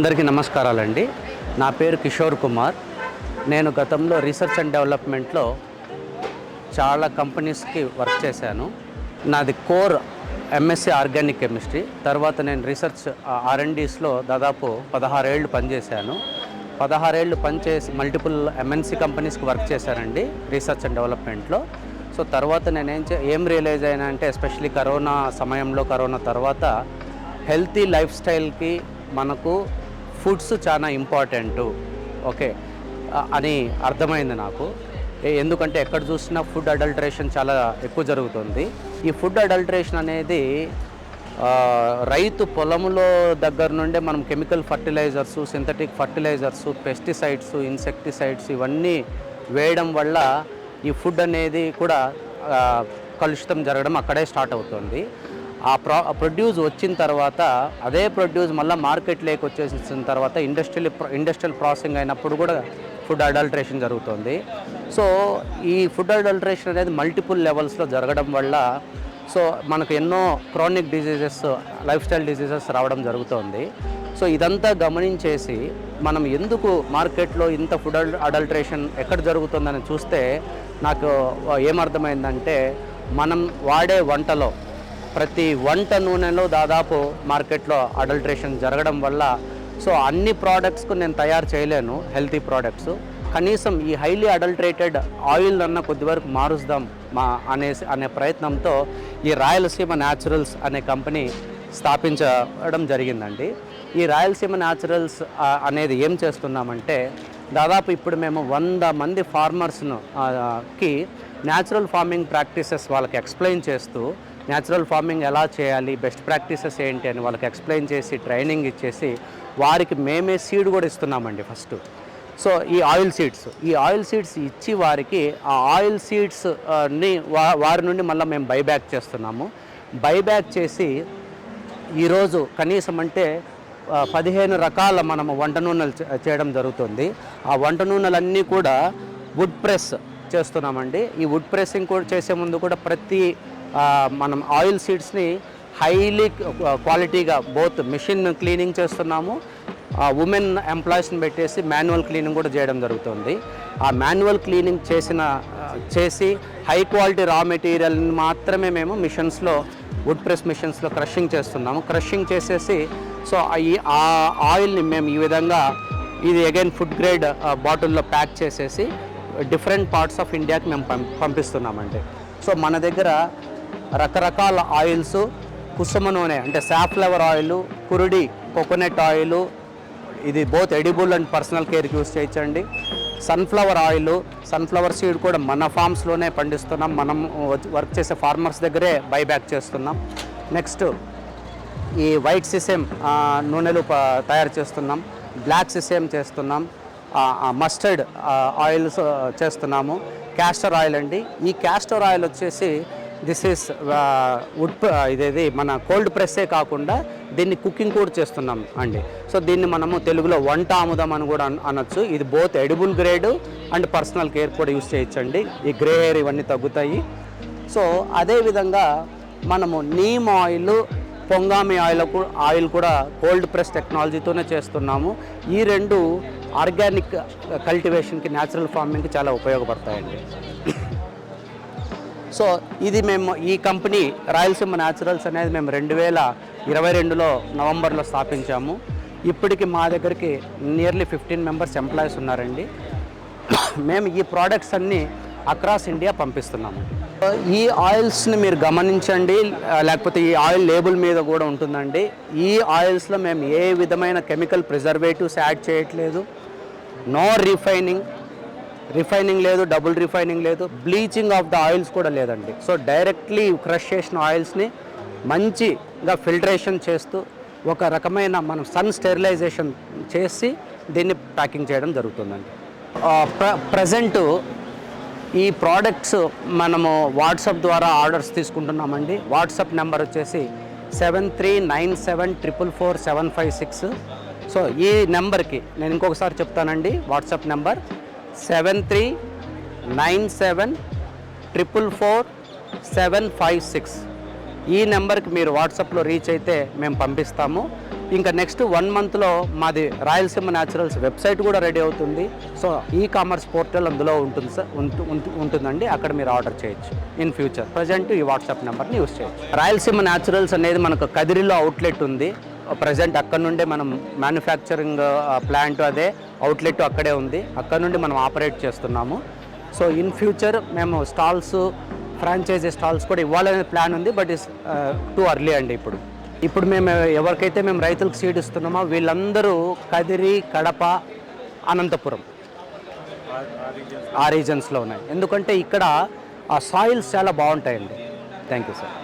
అందరికీ నమస్కారాలండి. నా పేరు కిషోర్ కుమార్. నేను గతంలో రీసెర్చ్ అండ్ డెవలప్మెంట్లో చాలా కంపెనీస్కి వర్క్ చేశాను. నాది కోర్ ఎంఎస్సి ఆర్గానిక్ కెమిస్ట్రీ. తర్వాత నేను రీసెర్చ్ ఆర్ఎండీస్లో దాదాపు పదహారేళ్ళు పనిచేశాను. పదహారేళ్ళు పనిచేసి మల్టిపుల్ ఎంఎన్సి కంపెనీస్కి వర్క్ చేశానండి రీసెర్చ్ అండ్ డెవలప్మెంట్లో. సో తర్వాత నేనేం చే ఏం రియలైజ్ అయినా అంటే ఎస్పెషలీ కరోనా సమయంలో కరోనా తర్వాత హెల్తీ లైఫ్ స్టైల్కి మనకు ఫుడ్స్ చాలా ఇంపార్టెంట్. ఓకే. అని అర్థమైంది నాకు. ఎందుకంటే ఎక్కడ చూసినా ఫుడ్ అడల్టరేషన్ చాలా ఎక్కువ జరుగుతుంది. ఈ ఫుడ్ అడల్టరేషన్ అనేది రైతు పొలంలో దగ్గర నుండే మనం chemical fertilisers synthetic fertilisers pesticides insecticides ఇవన్నీ వేయడం వల్ల ఈ ఫుడ్ అనేది కూడా కలుషితం జరగడం అక్కడే స్టార్ట్ అవుతుంది. ఆ ప్రా ప్రొడ్యూస్ వచ్చిన తర్వాత అదే ప్రొడ్యూస్ మళ్ళీ మార్కెట్లోకి వచ్చేసిన తర్వాత ఇండస్ట్రియల్ ఇండస్ట్రియల్ ప్రాసెసింగ్ అయినప్పుడు కూడా ఫుడ్ అడల్ట్రేషన్ జరుగుతుంది. సో ఈ ఫుడ్ అడల్ట్రేషన్ అనేది మల్టిపుల్ లెవెల్స్లో జరగడం వల్ల సో మనకు ఎన్నో chronic diseases life style diseases రావడం జరుగుతుంది. సో ఇదంతా గమనించేసి మనం ఎందుకు మార్కెట్లో ఇంత ఫుడ్ అడల్ట్రేషన్ ఎక్కడ జరుగుతుందని చూస్తే నాకు ఏమర్థమైందంటే మనం వాడే వంటలో ప్రతి వంట నూనెలో దాదాపు మార్కెట్లో అడల్ట్రేషన్ జరగడం వల్ల సో అన్ని ప్రోడక్ట్స్కు నేను తయారు చేయలేను హెల్తీ ప్రోడక్ట్స్ కనీసం ఈ హైలీ అడల్ట్రేటెడ్ ఆయిల్ అన్న కొద్ది వరకు మారుస్తాం మా అనేసి అనే ప్రయత్నంతో ఈ రాయలసీమ న్యాచురల్స్ అనే కంపెనీ స్థాపించడం జరిగిందండి. ఈ రాయలసీమ న్యాచురల్స్ అనేది ఏం చేస్తున్నామంటే దాదాపు ఇప్పుడు మేము వంద మంది ఫార్మర్స్ను కి న్యాచురల్ ఫార్మింగ్ ప్రాక్టీసెస్ వాళ్ళకి ఎక్స్ప్లెయిన్ చేస్తూ న్యాచురల్ ఫార్మింగ్ ఎలా చేయాలి బెస్ట్ ప్రాక్టీసెస్ ఏంటి అని వాళ్ళకి ఎక్స్ప్లెయిన్ చేసి ట్రైనింగ్ ఇచ్చేసి వారికి మేమే సీడ్ కూడా ఇస్తున్నామండి ఫస్ట్. సో ఈ ఆయిల్ సీడ్స్ ఈ ఆయిల్ సీడ్స్ ఇచ్చి వారికి ఆ ఆయిల్ సీడ్స్ని వా- వారి నుండి మళ్ళీ మేము బైబ్యాక్ చేస్తున్నాము. బైబ్యాక్ చేసి ఈరోజు కనీసం అంటే పదిహేను రకాల మనము వంట నూనెలు చేయడం జరుగుతుంది. ఆ వంట నూనెలన్నీ కూడా వుడ్ ప్రెస్ చేస్తున్నామండి. ఈ వుడ్ ప్రెస్సింగ్ కూడా చేసే ముందు కూడా ప్రతి మనం ఆయిల్ సీడ్స్ని హైలీ క్వాలిటీగా బోత్ మిషన్ క్లీనింగ్ చేస్తున్నాము. ఉమెన్ ఎంప్లాయీస్ని పెట్టేసి మాన్యువల్ క్లీనింగ్ కూడా చేయడం జరుగుతుంది. ఆ మాన్యువల్ క్లీనింగ్ చేసిన చేసి హై క్వాలిటీ రా మెటీరియల్ని మాత్రమే మేము మిషన్స్లో వుడ్ ప్రెస్ మిషన్స్లో క్రషింగ్ చేస్తున్నాము. క్రషింగ్ చేసేసి సో ఈ ఆ ఆయిల్ని మేము ఈ విధంగా ఇది అగైన్ ఫుడ్ గ్రేడ్ బాటిల్లో ప్యాక్ చేసేసి డిఫరెంట్ పార్ట్స్ ఆఫ్ ఇండియాకి మేము పం పంపిస్తున్నామండి. సో మన దగ్గర రకరకాల ఆయిల్స్ కుసుమ నూనె అంటే సాఫ్లవర్ ఆయిల్ కురుడి కోకోనట్ ఆయిల్ ఇది బోత్ ఎడిబుల్ అండ్ పర్సనల్ కేర్కి యూస్ చేయించండి. సన్ఫ్లవర్ ఆయిల్ సన్ఫ్లవర్ సీడ్ కూడా మన ఫామ్స్లోనే పండిస్తున్నాం. మనం వర్క్ చేసే ఫార్మర్స్ దగ్గరే బైబ్యాక్ చేస్తున్నాం. నెక్స్ట్ ఈ వైట్ సిసేమ్ నూనెలు తయారు చేస్తున్నాం. బ్లాక్ సిసేమ్ చేస్తున్నాం. మస్టర్డ్ ఆయిల్స్ చేస్తున్నాము. క్యాస్టర్ ఆయిల్ అండి. ఈ క్యాస్టర్ ఆయిల్ వచ్చేసి దిస్ ఈస్ ఉడ్ ఇదేది మన కోల్డ్ ప్రెస్సే కాకుండా దీన్ని కుకింగ్ కూడా చేస్తున్నాం అండి. సో దీన్ని మనము తెలుగులో వంట ఆముదం అని కూడా అనొచ్చు. ఇది both edible grade and personal care కూడా యూస్ చేయొచ్చండి. ఈ గ్రే హెయిర్ ఇవన్నీ తగ్గుతాయి. సో అదేవిధంగా మనము నీమ్ ఆయిల్ పొంగామి ఆయిల్ ఆయిల్ కూడా కోల్డ్ ప్రెస్ టెక్నాలజీతోనే చేస్తున్నాము. ఈ రెండు ఆర్గానిక్ కల్టివేషన్కి న్యాచురల్ ఫార్మింగ్కి చాలా ఉపయోగపడతాయండి. సో ఇది మేము ఈ కంపెనీ రాయలసీమ న్యాచురల్స్ అనేది మేము రెండు వేల ఇరవై రెండులో నవంబర్లో స్థాపించాము. ఇప్పటికి మా దగ్గరికి నియర్లీ ఫిఫ్టీన్ మెంబర్స్ ఎంప్లాయీస్ ఉన్నారండి. మేము ఈ ప్రోడక్ట్స్ అన్నీ అక్రాస్ ఇండియా పంపిస్తున్నాము. ఈ ఆయిల్స్ని మీరు గమనించండి లేకపోతే ఈ ఆయిల్ లేబుల్ మీద కూడా ఉంటుందండి. ఈ ఆయిల్స్లో మేము ఏ విధమైన కెమికల్ ప్రిజర్వేటివ్స్ యాడ్ చేయట్లేదు. నో రిఫైనింగ్ రిఫైనింగ్ లేదు డబుల్ రిఫైనింగ్ లేదు బ్లీచింగ్ ఆఫ్ ద ఆయిల్స్ కూడా లేదండి. సో డైరెక్ట్లీ క్రష్ చేసిన ఆయిల్స్ని మంచిగా ఫిల్టరేషన్ చేస్తూ ఒక రకమైన మనం సన్ స్టెరిలైజేషన్ చేసి దీన్ని ప్యాకింగ్ చేయడం జరుగుతుందండి. ప్ర ప్రజెంటు ఈ ప్రోడక్ట్స్ మనము వాట్సాప్ ద్వారా ఆర్డర్స్ తీసుకుంటున్నామండి. వాట్సాప్ నెంబర్ వచ్చేసి seven three nine seven triple four seven five six. So ఈ నెంబర్కి నేను ఇంకొకసారి చెప్తానండి WhatsApp number seven three nine seven triple four seven five six ఈ నెంబర్కి మీరు వాట్సాప్లో రీచ్ అయితే మేము పంపిస్తాము. ఇంకా నెక్స్ట్ వన్ మంత్లో మాది రాయలసీమ న్యాచురల్స్ వెబ్సైట్ కూడా రెడీ అవుతుంది. సో ఈ కామర్స్ పోర్టల్ అందులో ఉంటుంది సార్. ఉంటుందండి. అక్కడ మీరు ఆర్డర్ చేయొచ్చు. In future. ప్రజెంట్ ఈ వాట్సాప్ నెంబర్ని యూస్ చేయొచ్చు. రాయలసీమ న్యాచురల్స్ అనేది మనకు కదిరిలో అవుట్లెట్ ఉంది. ప్రజెంట్ అక్కడ నుండే మనం మ్యానుఫ్యాక్చరింగ్ ప్లాంట్ అదే. అవుట్లెట్ అక్కడే ఉంది. అక్కడ నుండి మనం ఆపరేట్ చేస్తున్నాము. సో ఇన్ ఫ్యూచర్ మేము స్టాల్స్ ఫ్రాంచైజీ స్టాల్స్ కూడా ఇవ్వాలనే ప్లాన్ ఉంది. బట్ ఇస్ టూ అర్లీ అండి ఇప్పుడు. ఇప్పుడు మేము ఎవరికైతే మేము రైతులకు సీడ్ ఇస్తున్నామో వీళ్ళందరూ కదిరి కడప అనంతపురం ఆ రీజన్స్లో ఉన్నాయి. ఎందుకంటే ఇక్కడ ఆ సాయిల్స్ చాలా బాగుంటాయండి. Thank you sir.